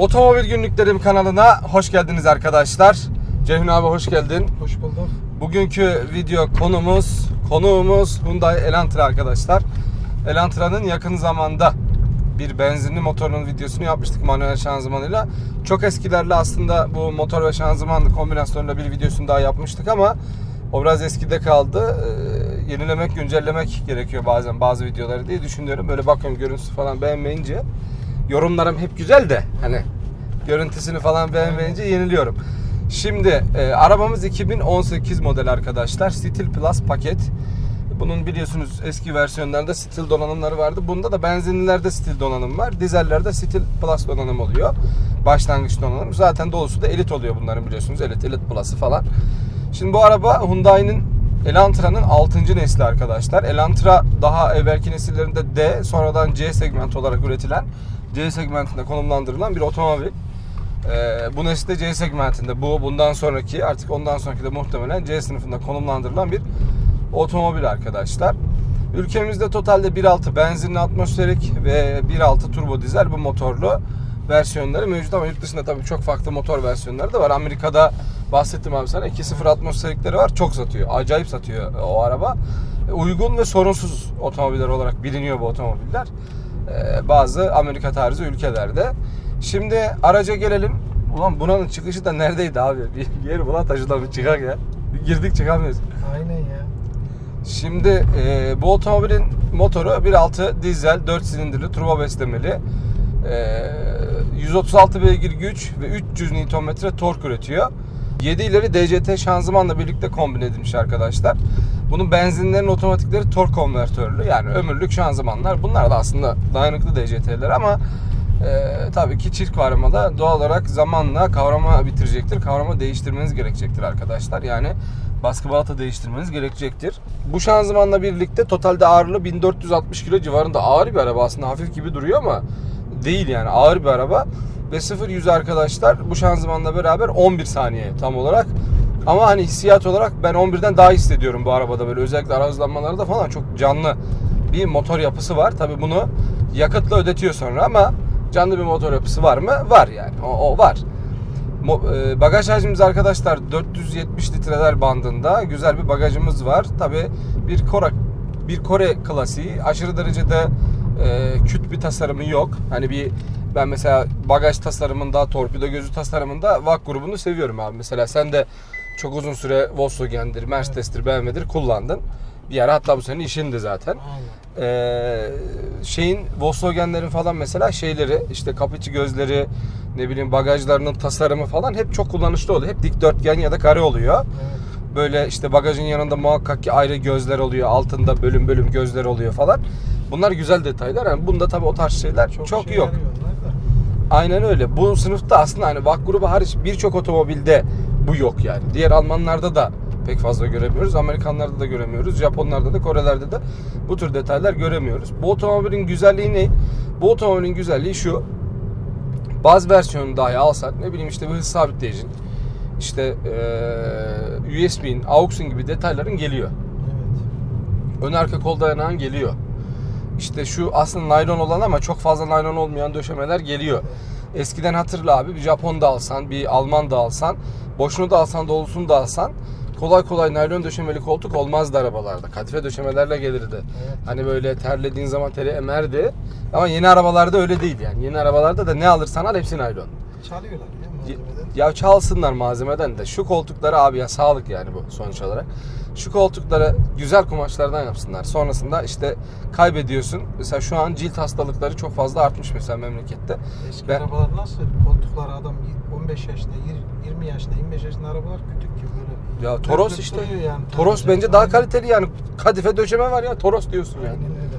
Otomobil Günlüklerim kanalına hoş geldiniz arkadaşlar. Ceyhun abi hoş geldin. Hoş bulduk. Bugünkü video konumuz, konuğumuz Hyundai Elantra arkadaşlar. Elantra'nın yakın zamanda bir benzinli motorunun videosunu yapmıştık manuel şanzımanıyla. Çok eskilerle aslında bu motor ve şanzımanlı kombinasyonuyla bir videosunu daha yapmıştık ama o biraz eskide kaldı. Ee, yenilemek, güncellemek gerekiyor bazen bazı videoları diye düşünüyorum. Böyle bakıyorum görüntüsü falan beğenmeyince yorumlarım hep güzel de hani görüntüsünü falan beğenmeyince yeniliyorum. Şimdi e, arabamız 2018 model arkadaşlar. Steel Plus paket. Bunun biliyorsunuz eski versiyonlarda stil donanımları vardı. Bunda da benzinlilerde stil donanım var. Dizellerde stil plus donanım oluyor. Başlangıç donanım. Zaten dolusu da elit oluyor bunların biliyorsunuz. Elit, elit plus'ı falan. Şimdi bu araba Hyundai'nin Elantra'nın 6. nesli arkadaşlar. Elantra daha evvelki nesillerinde D, sonradan C segment olarak üretilen, C segmentinde konumlandırılan bir otomobil. Ee, bu nesilde C segmentinde bu bundan sonraki artık ondan sonraki de muhtemelen C sınıfında konumlandırılan bir otomobil arkadaşlar. Ülkemizde totalde 1.6 benzinli atmosferik ve 1.6 turbo dizel bu motorlu versiyonları mevcut ama yurt dışında tabii çok farklı motor versiyonları da var. Amerika'da bahsettim abi sana 2.0 atmosferikleri var. Çok satıyor. Acayip satıyor o araba. Uygun ve sorunsuz otomobiller olarak biliniyor bu otomobiller. Ee, bazı Amerika tarzı ülkelerde. Şimdi araca gelelim. Ulan buranın çıkışı da neredeydi abi? Bir, yeri buna taşıdan bir çıkak ya. Girdik çıkamıyoruz. Aynen ya. Şimdi e, bu otomobilin motoru 1.6 dizel 4 silindirli turbo beslemeli. E, 136 beygir güç ve 300 Nm tork üretiyor. 7 ileri DCT şanzımanla birlikte kombin edilmiş arkadaşlar. Bunun benzinlerin otomatikleri tork konvertörlü yani ömürlük şanzımanlar. Bunlar da aslında dayanıklı DCT'ler ama e, tabii ki çift kavramada doğal olarak zamanla kavrama bitirecektir. Kavrama değiştirmeniz gerekecektir arkadaşlar. Yani baskı balata değiştirmeniz gerekecektir. Bu şanzımanla birlikte totalde ağırlığı 1460 kilo civarında ağır bir araba aslında hafif gibi duruyor ama değil yani ağır bir araba. Ve 0-100 arkadaşlar bu şanzımanla beraber 11 saniye tam olarak. Ama hani hissiyat olarak ben 11'den daha hissediyorum bu arabada böyle özellikle ara hızlanmalarda falan çok canlı bir motor yapısı var. Tabi bunu yakıtla ödetiyor sonra ama canlı bir motor yapısı var mı? Var yani. O, o var. Mo- e, Bagaj hacmimiz arkadaşlar 470 litreler bandında güzel bir bagajımız var. Tabi bir Kore bir Kore klasiği aşırı derecede e, küt bir tasarımı yok. Hani bir ben mesela bagaj tasarımında, torpido gözü tasarımında VAK grubunu seviyorum abi. Mesela sen de çok uzun süre Volkswagen'dir, Mercedes'tir, BMW'dir kullandın. Bir ara hatta bu senin işindi zaten. Ee, şeyin Volkswagen'lerin falan mesela şeyleri işte kapı içi gözleri ne bileyim bagajlarının tasarımı falan hep çok kullanışlı oluyor. Hep dikdörtgen ya da kare oluyor. Evet. Böyle işte bagajın yanında muhakkak ki ayrı gözler oluyor. Altında bölüm bölüm gözler oluyor falan. Bunlar güzel detaylar. Yani bunda tabii o tarz şeyler çok, Çok, şey yok. Aynen öyle. Bu sınıfta aslında hani VAK grubu hariç birçok otomobilde bu yok yani. Diğer Almanlarda da pek fazla göremiyoruz. Amerikanlarda da göremiyoruz. Japonlarda da Korelerde de bu tür detaylar göremiyoruz. Bu otomobilin güzelliği ne? Bu otomobilin güzelliği şu. Baz versiyonu dahi alsak ne bileyim işte bir hız sabitleyicin işte eee USB'in, AUX'un gibi detayların geliyor. Evet. Ön arka kol dayanağın geliyor. İşte şu aslında naylon olan ama çok fazla naylon olmayan döşemeler geliyor. Eskiden hatırla abi bir Japon da alsan, bir Alman da alsan, boşunu da alsan, dolusunu da alsan kolay kolay naylon döşemeli koltuk olmazdı arabalarda. Kadife döşemelerle gelirdi. Evet. Hani böyle terlediğin zaman teri emerdi. Ama yeni arabalarda öyle değil yani. Yeni arabalarda da ne alırsan al hepsi naylon. Çalıyorlar ya malzemeden. Ya çalsınlar malzemeden de şu koltukları abi ya sağlık yani bu sonuç olarak. Şu koltukları güzel kumaşlardan yapsınlar. Sonrasında işte kaybediyorsun. Mesela şu an cilt hastalıkları çok fazla artmış mesela memlekette. Eski Ben- arabalar nasıl? Koltuklar adam 15 yaşında, 20 yaşında, 25 yaşında arabalar kütük gibi böyle. Ya Toros işte. yani. Toros bence daha canım. kaliteli yani. Kadife döşeme var ya Toros diyorsun yani. Aynen öyle.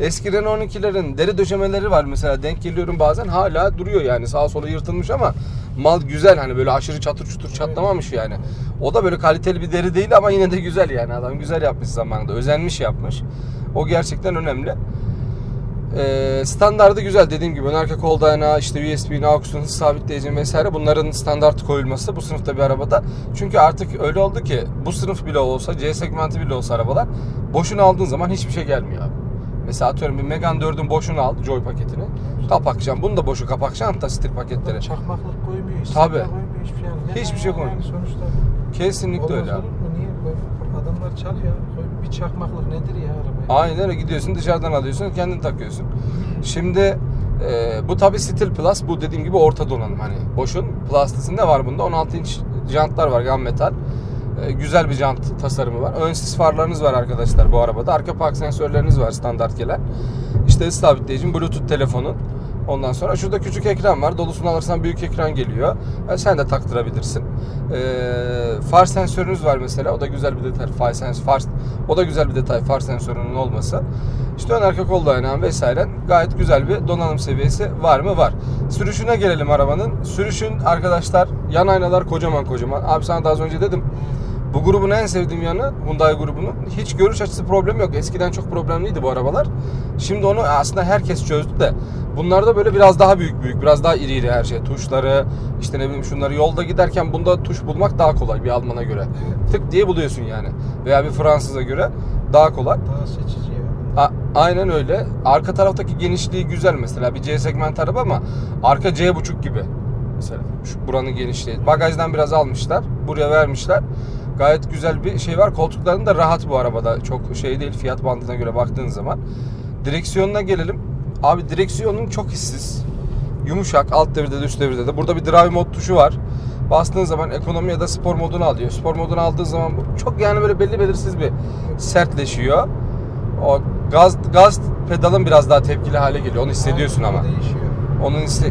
Eski Renault 12'lerin deri döşemeleri var mesela denk geliyorum bazen hala duruyor yani sağa sola yırtılmış ama mal güzel hani böyle aşırı çatır çutur çatlamamış yani. O da böyle kaliteli bir deri değil ama yine de güzel yani adam güzel yapmış zamanında özenmiş yapmış. O gerçekten önemli. Ee, standardı güzel dediğim gibi ön arka kol dayanağı işte USB, AUX'un hız sabitleyici vesaire bunların standart koyulması bu sınıfta bir arabada. Çünkü artık öyle oldu ki bu sınıf bile olsa C segmenti bile olsa arabalar boşuna aldığın zaman hiçbir şey gelmiyor abi. Mesela atıyorum bir Megane 4'ün boşunu al Joy paketini. Kapakacaksın. Bunu da boşu kapakacaksın hatta stil paketleri. Çakmaklık koymuyor, Tabii. koymuyor, hiçbir şey. Yani Hiçbir şey yani koymuyor. Sonuçta Kesinlikle olmaz öyle olur mu? Niye? Adamlar çalıyor. Bir çakmaklık nedir ya arabaya? Aynen öyle gidiyorsun dışarıdan alıyorsun kendin takıyorsun. Şimdi e, bu tabi Steel Plus bu dediğim gibi orta donanım hani boşun plastisinde var bunda 16 inç jantlar var gunmetal. E, güzel bir jant tasarımı var. Ön sis farlarınız var arkadaşlar bu arabada. Arka park sensörleriniz var standart gelen. İşte sabitleyicin bluetooth telefonun. Ondan sonra şurada küçük ekran var. Dolusunu alırsan büyük ekran geliyor. E, sen de taktırabilirsin. E, far sensörünüz var mesela. O da güzel bir detay. Far, sens, far, o da güzel bir detay. Far sensörünün olması. İşte ön arka kol dayanağın vesaire gayet güzel bir donanım seviyesi var mı? Var. Sürüşüne gelelim arabanın. Sürüşün arkadaşlar yan aynalar kocaman kocaman. Abi sana daha önce dedim. Bu grubun en sevdiğim yanı Hyundai grubunun hiç görüş açısı problemi yok. Eskiden çok problemliydi bu arabalar. Şimdi onu aslında herkes çözdü de bunlarda böyle biraz daha büyük büyük, biraz daha iri iri her şey. Tuşları, işte ne bileyim şunları yolda giderken bunda tuş bulmak daha kolay bir Alman'a göre. Tık diye buluyorsun yani. Veya bir Fransız'a göre daha kolay. Daha seçici ya. A- aynen öyle. Arka taraftaki genişliği güzel mesela. Bir C segment araba ama arka C buçuk gibi. Mesela şu buranın genişliği. Bagajdan biraz almışlar. Buraya vermişler. Gayet güzel bir şey var. Koltukların da rahat bu arabada. Çok şey değil fiyat bandına göre baktığın zaman. Direksiyonuna gelelim. Abi direksiyonun çok hissiz. Yumuşak alt devirde de üst devirde de. Burada bir drive mod tuşu var. Bastığın zaman ekonomi ya da spor modunu alıyor. Spor modunu aldığı zaman çok yani böyle belli belirsiz bir sertleşiyor. O gaz gaz pedalın biraz daha tepkili hale geliyor. Onu hissediyorsun ama. Değişiyor.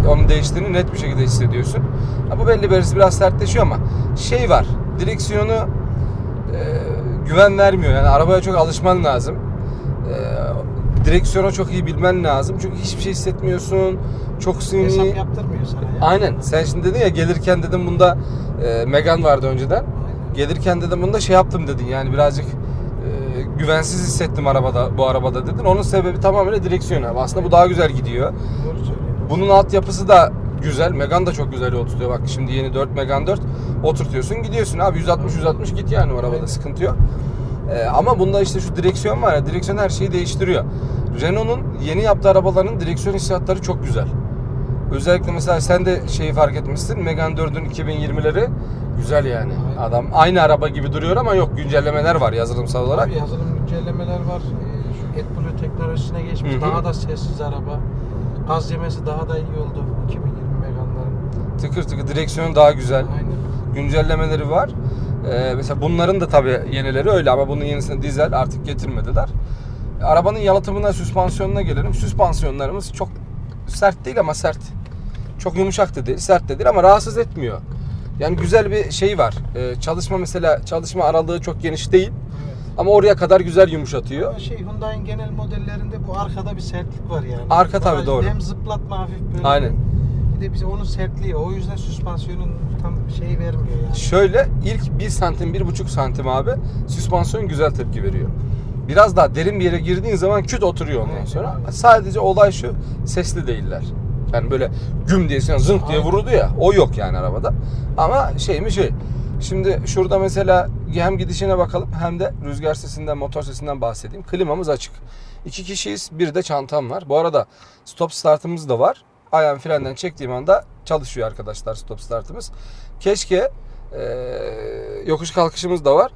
Onun değiştiğini net bir şekilde hissediyorsun. Ha, bu belli belirsiz biraz sertleşiyor ama şey var. Direksiyonu e, güven vermiyor. Yani arabaya çok alışman lazım. E, direksiyonu çok iyi bilmen lazım. Çünkü hiçbir şey hissetmiyorsun. Çok suni. Hesap yaptırmıyor sana ya. Aynen. Sen şimdi dedin ya gelirken dedim bunda e, Megan vardı önceden. Aynen. Gelirken dedim bunda şey yaptım dedin. Yani birazcık e, güvensiz hissettim arabada bu arabada dedin. Onun sebebi tamamen direksiyon abi. Aslında bu daha güzel gidiyor. Bunun altyapısı da güzel. Megan da çok güzel yol tutuyor. Bak şimdi yeni 4 Megan 4 oturtuyorsun gidiyorsun abi 160 160 git yani arabada Aynen. sıkıntı yok. Ee, ama bunda işte şu direksiyon var ya direksiyon her şeyi değiştiriyor. Renault'un yeni yaptığı arabaların direksiyon hissiyatları çok güzel. Özellikle mesela sen de şeyi fark etmişsin. Megan 4'ün 2020'leri güzel yani. Aynen. Adam aynı araba gibi duruyor ama yok güncellemeler var yazılımsal olarak. Tabii yazılım güncellemeler var. Ee, Şu AdBlue teknolojisine geçmiş. Hı hı. Daha da sessiz araba. Gaz yemesi daha da iyi oldu 2020 Megane'ların. Tıkır tıkır direksiyon daha güzel. Aynen. güncellemeleri var. Ee, mesela bunların da tabii yenileri öyle ama bunun yenisini dizel artık getirmediler. Arabanın yalıtımına, süspansiyonuna gelelim. Süspansiyonlarımız çok sert değil ama sert. Çok yumuşak da değil, sert de değil ama rahatsız etmiyor. Yani güzel bir şey var. Ee, çalışma mesela çalışma aralığı çok geniş değil Evet. ama oraya kadar güzel yumuşatıyor. Ama şey Hyundai'nin genel modellerinde bu arkada bir sertlik var yani. Arka tabii, doğru. Hem zıplatma hafif böyle. Aynen. De bize onun sertliği. O yüzden süspansiyonun tam şey vermiyor yani. Şöyle ilk 1 santim, 1,5 santim abi süspansiyon güzel tepki veriyor. Biraz daha derin bir yere girdiğin zaman küt oturuyor ondan Aynen, sonra. aynen. Sadece olay şu, sesli değiller. Yani böyle güm diye yani zınk diye Aynen. vuruldu ya, o yok yani arabada. Ama şey mi şey, şimdi şurada mesela hem gidişine bakalım hem de rüzgar sesinden, motor sesinden bahsedeyim. Klimamız açık. İki kişiyiz, bir de çantam var. Bu arada stop startımız da var. Ayağım frenden çektiğim anda çalışıyor arkadaşlar stop startımız. Keşke ee, yokuş kalkışımız da var.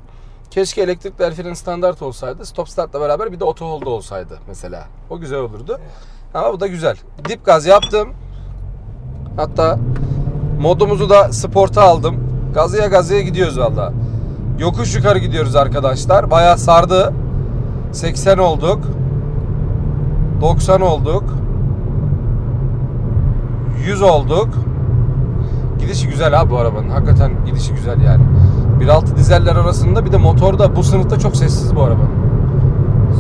Keşke elektrikli el freni standart olsaydı. Stop startla beraber bir de auto hold olsaydı mesela. O güzel olurdu. Ama bu da güzel. Dip gaz yaptım. Hatta modumuzu da sporta aldım. Gazıya gazıya gidiyoruz valla. Yokuş yukarı gidiyoruz arkadaşlar. Bayağı sardı. 80 olduk. 90 olduk. 100 olduk. Gidişi güzel abi bu arabanın. Hakikaten gidişi güzel yani. 1.6 dizeller arasında bir de motorda bu sınıfta çok sessiz bu arabanın.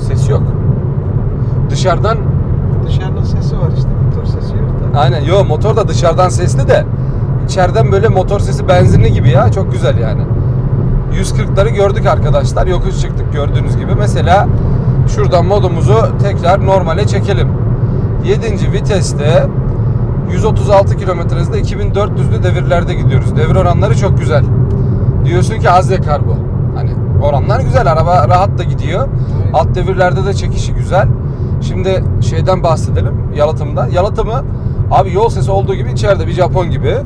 Ses yok. Dışarıdan Dışarının sesi var işte. Motor sesi yok da. aynen yo motor da dışarıdan sesli de içeriden böyle motor sesi benzinli gibi ya çok güzel yani. 140'ları gördük arkadaşlar. Yokuş çıktık gördüğünüz gibi. Mesela şuradan modumuzu tekrar normale çekelim. 7. viteste 136 km hızda 2400'lü devirlerde gidiyoruz. Devir oranları çok güzel. Diyorsun ki az yakar bu. Hani oranlar güzel. Araba rahat da gidiyor. Alt devirlerde de çekişi güzel. Şimdi şeyden bahsedelim yalıtımda. Yalıtımı abi yol sesi olduğu gibi içeride bir Japon gibi. Evet.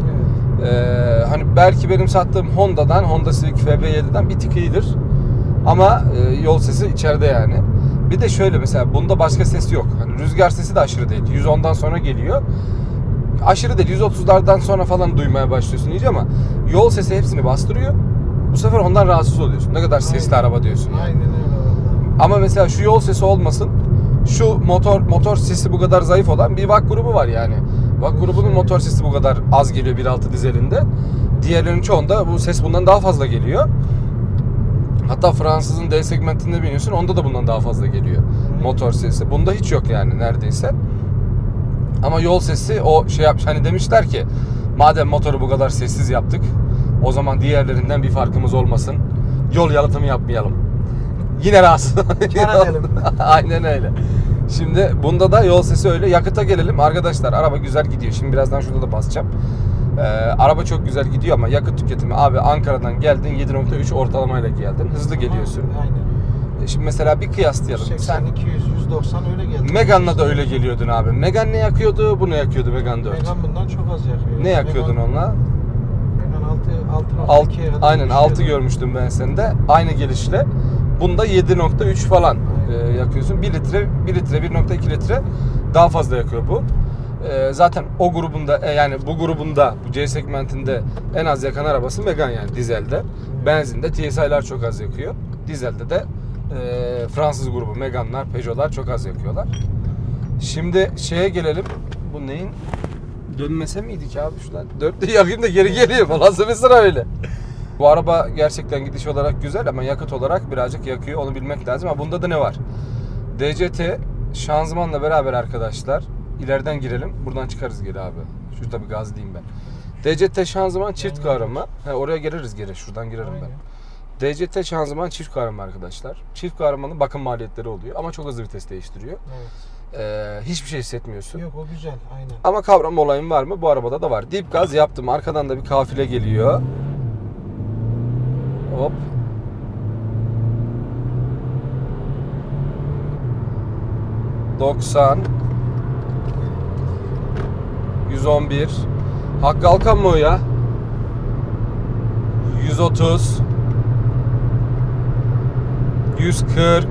Ee, hani belki benim sattığım Honda'dan, Honda Civic FB7'den bir tık iyidir. Ama e, yol sesi içeride yani. Bir de şöyle mesela bunda başka ses yok. Hani rüzgar sesi de aşırı değil. 110'dan sonra geliyor. Aşırı değil. 130'lardan sonra falan duymaya başlıyorsun iyice ama yol sesi hepsini bastırıyor. Bu sefer ondan rahatsız oluyorsun. Ne kadar sesli Aynen. araba diyorsun yani. Aynen öyle. Ama mesela şu yol sesi olmasın. Şu motor motor sesi bu kadar zayıf olan bir VAK grubu var yani. VAK grubunun motor sesi bu kadar az geliyor 1.6 dizelinde. Diğerlerinin çoğunda bu ses bundan daha fazla geliyor. Hatta Fransızın D segmentinde biniyorsun onda da bundan daha fazla geliyor motor sesi. Bunda hiç yok yani neredeyse. Ama yol sesi o şey yapmış hani demişler ki madem motoru bu kadar sessiz yaptık o zaman diğerlerinden bir farkımız olmasın. Yol yalıtımı yapmayalım. Yine rahatsız. Aynen öyle. Şimdi bunda da yol sesi öyle. Yakıta gelelim. Arkadaşlar araba güzel gidiyor. Şimdi birazdan şurada da basacağım. Ee, araba çok güzel gidiyor ama yakıt tüketimi abi Ankara'dan geldin 7.3 ortalamayla geldin. Hızlı geliyorsun. Aynen. E Şimdi mesela bir kıyaslayalım. 180, Sen 200, 190 öyle geldi. Megane'la da öyle geliyordun abi. Megane ne yakıyordu? Bu ne yakıyordu Megane 4? Megane bundan çok az yakıyor. Ne yakıyordun Megane- onunla? Megane 6, 6.2'ye Alt, kadar aynen düşüyordu. 6 görmüştüm ben sende. Aynı gelişle. Bunda 7.3 falan Aynen. e, yakıyorsun. 1 litre, 1 litre, 1.2 litre daha fazla yakıyor bu. E, zaten o grubunda e, yani bu grubunda bu C segmentinde en az yakan arabası Megane yani dizelde. Benzinde TSI'lar çok az yakıyor. Dizelde de e, Fransız grubu Megane'lar, Peugeot'lar çok az yakıyorlar. Şimdi şeye gelelim. Bu neyin? Dönmese miydik abi şuradan? Dörtte yakayım da geri geliyor falan. Sıra öyle? Bu araba gerçekten gidiş olarak güzel ama yakıt olarak birazcık yakıyor. Onu bilmek lazım. Ama bunda da ne var? DCT şanzımanla beraber arkadaşlar. ileriden girelim. Buradan çıkarız geri abi. Şurada bir gaz diyeyim ben. DCT şanzıman çift kavrama. He, oraya gireriz geri. Şuradan girerim ben. DCT şanzıman çift kavrama arkadaşlar. Çift kahramanın bakım maliyetleri oluyor ama çok hızlı vites değiştiriyor. Evet. Ee, hiçbir şey hissetmiyorsun. Yok o güzel aynen. Ama kavrama olayın var mı? Bu arabada da var. Dip gaz yaptım. Arkadan da bir kafile geliyor. Hop. Doksan. 111. Hakkı Alkan mı o ya? 130. 140.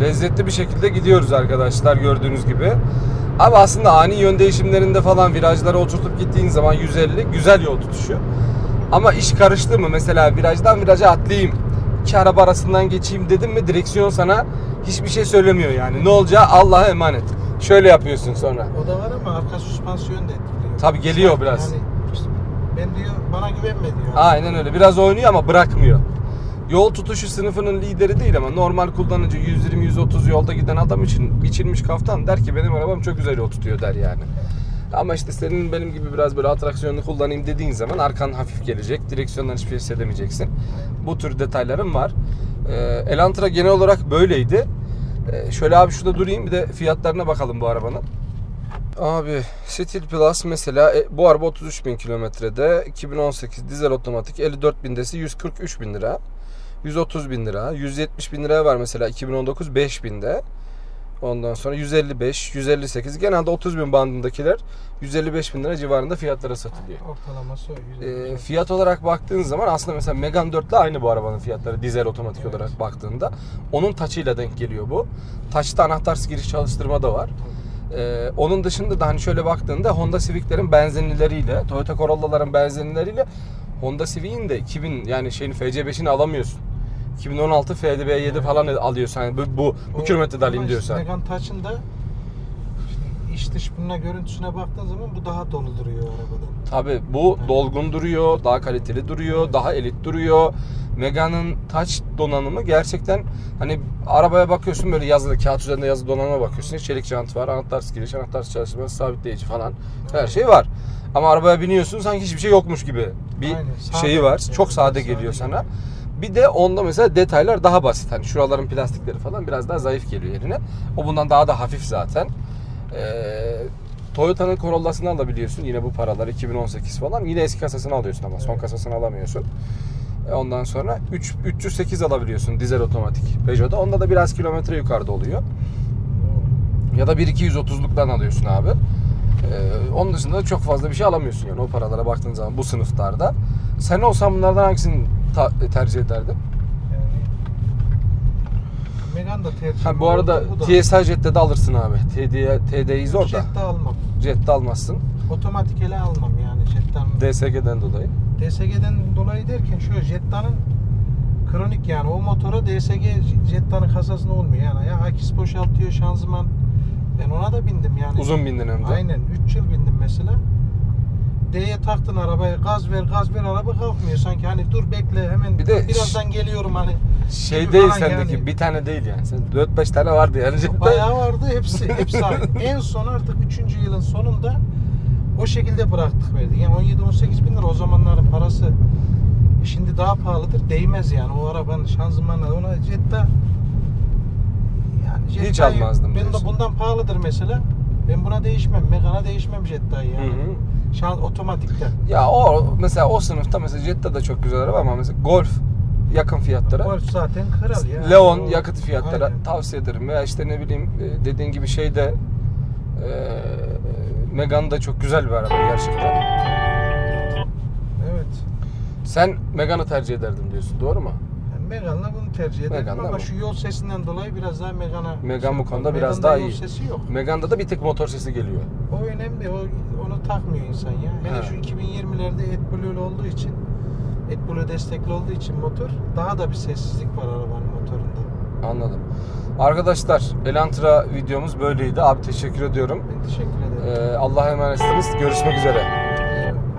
Lezzetli bir şekilde gidiyoruz arkadaşlar gördüğünüz gibi. Abi aslında ani yön değişimlerinde falan virajlara oturtup gittiğin zaman 150 güzel yol tutuşu. Ama iş karıştı mı mesela virajdan viraja atlayayım. iki araba arasından geçeyim dedim mi direksiyon sana hiçbir şey söylemiyor yani. Ne olacağı Allah'a emanet. Şöyle yapıyorsun sonra. O da var ama arka süspansiyon da etkiliyor. Tabii geliyor biraz. Yani ben diyor bana güvenme diyor. Aynen öyle. Biraz oynuyor ama bırakmıyor. Yol tutuşu sınıfının lideri değil ama normal kullanıcı 120-130 yolda giden adam için biçilmiş kaftan der ki benim arabam çok güzel yol tutuyor der yani. Ama işte senin benim gibi biraz böyle atraksiyonlu kullanayım dediğin zaman arkan hafif gelecek. Direksiyondan hiçbir şey hissedemeyeceksin. Bu tür detaylarım var. Ee, Elantra genel olarak böyleydi. Ee, şöyle abi şurada durayım bir de fiyatlarına bakalım bu arabanın. Abi Steel Plus mesela e, bu araba 33 bin kilometrede 2018 dizel otomatik 54 bindesi 143 bin lira 130 bin lira 170 bin liraya var mesela 2019 5 binde ondan sonra 155 158 genelde 30 bin bandındakiler 155 bin lira civarında fiyatlara satılıyor. Ortalaması o. E, fiyat olarak baktığın zaman aslında mesela Megane 4 ile aynı bu arabanın fiyatları dizel otomatik Evet. olarak baktığında onun taçıyla denk geliyor bu. Taçta anahtarsız giriş çalıştırma da var. Ee, onun dışında da hani şöyle baktığında Honda Civic'lerin benzinlileriyle, Toyota Corolla'ların benzinlileriyle Honda Civic'in de 2000 yani şeyin FC5'ini alamıyorsun. 2016 FDB7 falan alıyorsun. Yani bu bu, bu kilometrede alayım diyorsan. Megan Touch'ın da işte iç dış bununla görüntüsüne baktığın zaman bu daha dolu duruyor arabadan. Tabi bu Evet. dolgun duruyor, daha kaliteli duruyor, daha elit duruyor. Megane'ın touch donanımı gerçekten hani arabaya bakıyorsun böyle yazılı kağıt üzerinde yazılı donanıma bakıyorsun. Çelik jant var, anahtarsız giriş, anahtarsız çalışma, sabitleyici falan her şey var. Ama arabaya biniyorsun sanki hiçbir şey yokmuş gibi bir Aynen, sade. şeyi var. Evet, Çok sade sade geliyor sana. geliyor. Bir de onda mesela detaylar daha basit. Hani şuraların plastikleri falan biraz daha zayıf geliyor yerine. O bundan daha da hafif zaten. Ee, Toyota'nın Corolla'sını alabiliyorsun yine bu paralar 2018 falan. Yine eski kasasını alıyorsun ama son kasasını alamıyorsun. E, Ondan sonra 3 308 alabiliyorsun dizel otomatik Peugeot'da. Onda da biraz kilometre yukarıda oluyor. Ya da 1.230'luktan alıyorsun abi. Ee, onun dışında da çok fazla bir şey alamıyorsun yani o paralara baktığın zaman bu sınıflarda. Sen olsan bunlardan hangisini ta- tercih ederdin? Yani Megane da tercih. Ha, bu arada Bu da- TSI Jet'te de alırsın abi. TD, TD'yi zor da. Jetta almam. Jet'te almazsın. Otomatik ele almam yani Jetta'nın. DSG'den dolayı. DSG'den dolayı derken şu Jetta'nın kronik yani o motora DSG Jetta'nın kasasında olmuyor yani ya akis boşaltıyor şanzıman ben ona da bindim yani Uzun bindin hem de. aynen 3 yıl bindim mesela D'ye taktın arabayı gaz ver gaz ver araba kalkmıyor sanki hani dur bekle hemen Bir de birazdan geliyorum hani Şey gibi değil falan sendeki yani. bir tane değil yani. Sen 4-5 tane vardı yani Jet'te. Bayağı vardı hepsi hepsi aynı. en son artık 3. yılın sonunda o şekilde bıraktık verdik. Yani 17-18 bin lira o zamanların parası şimdi daha pahalıdır. Değmez yani o arabanın şanzımanı ona Jetta yani Hiç Jetta'yı- almazdım Ben de diyorsun. bundan pahalıdır mesela. Ben buna değişmem. Megane'a değişmem Jetta'yı yani. Hı hı. Şan otomatikte. Ya o mesela o sınıfta mesela Jetta da çok güzel araba ama mesela Golf yakın fiyatlara. Golf zaten kral ya. Leon O- yakıt fiyatlara Aynen. tavsiye ederim. Veya işte ne bileyim e, dediğin gibi şey de e, Megane da çok güzel bir araba gerçekten. Evet. Sen Megane'ı tercih ederdin diyorsun doğru mu? Megane'la bunu tercih ederim Megane'la ama bu. şu yol sesinden dolayı biraz daha Megane'a Megane bu konuda Megane'da biraz daha yol iyi. sesi yok. Megane'da da bir tek motor sesi geliyor. O önemli. O, onu takmıyor insan ya. Hele Ha. şu 2020'lerde AdBlue olduğu için AdBlue destekli olduğu için motor daha da bir sessizlik var arabanın motorunda. Anladım. Arkadaşlar Elantra videomuz böyleydi. Abi teşekkür ediyorum. Ben teşekkür ederim. Ee, Allah'a emanetsiniz. Görüşmek üzere.